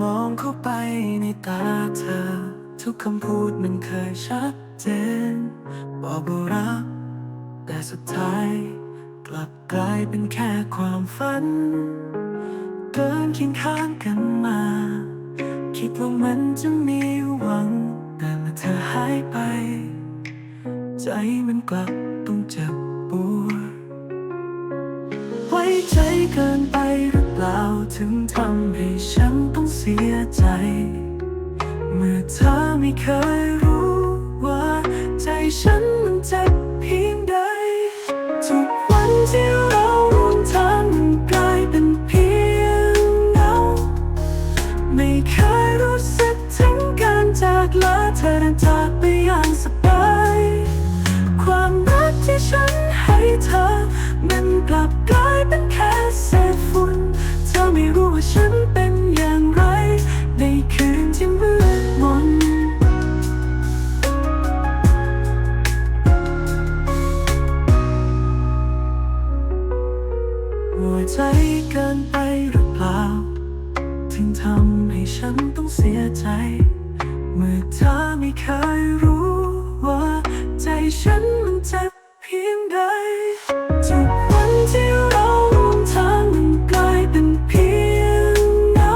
มองเข้าไปในตาเธอ ทุกคำพูดมันเคยชัดเจน บอกว่ารัก แต่สุดท้าย กลับกลายเป็นแค่ความฝันเดินเคียงข้างกันมา คิดว่ามันจะมีหวัง แต่เมื่อเธอหายไป ใจมันกลับต้องเจ็บปวดไว้ใจเกินไปหรือเปล่าถึงทำให้ฉัน ใจ เมื่อเธอไม่เคยรู้ว่า ใจฉันมันเจ็บเพียงใด ทุกวันที่เราร่วมทางมันกลายเป็นเพียงเงาไม่เคยรู้สึกถึงการจากลาเธอเดิน ใจเกินไปหรือเปล่า ถึงทำให้ฉันต้องเสียใจ เมื่อเธอไม่เคยรู้ว่า ใจฉันมันเจ็บเพียงใดทุกวันที่เราร่วมทางมันกลายเป็นเพียงเงา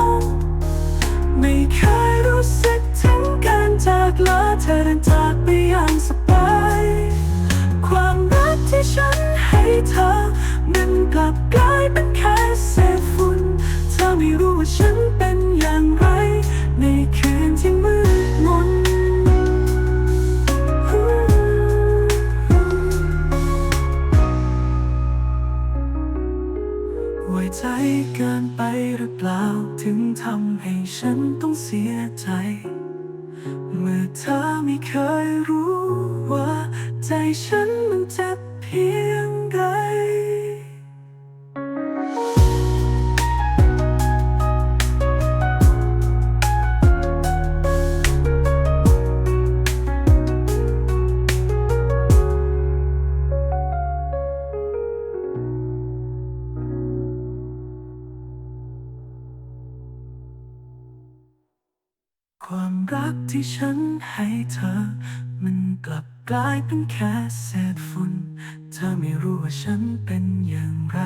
ไม่เคยรู้สึกถึงการจากลาเธอเดินจากไปอย่างสบาย ความรักที่ฉันให้เธอมันกลับกลาย เป็นแค่เศษฝุ่นเธอไม่รู้ว่าฉันเป็นอย่างไร ในคืนที่มืดมนไว้ใจเกินไปหรือเปล่า ถึงทำให้ฉันต้องเสียใจ เมื่อเธอไม่เคยรู้ว่า ใจฉันมันเจ็บเพียง ความรักที่ฉันให้เธอ มันกลับกลายเป็นแค่เศษฝุ่น เธอไม่รู้ว่าฉันเป็นอย่างไร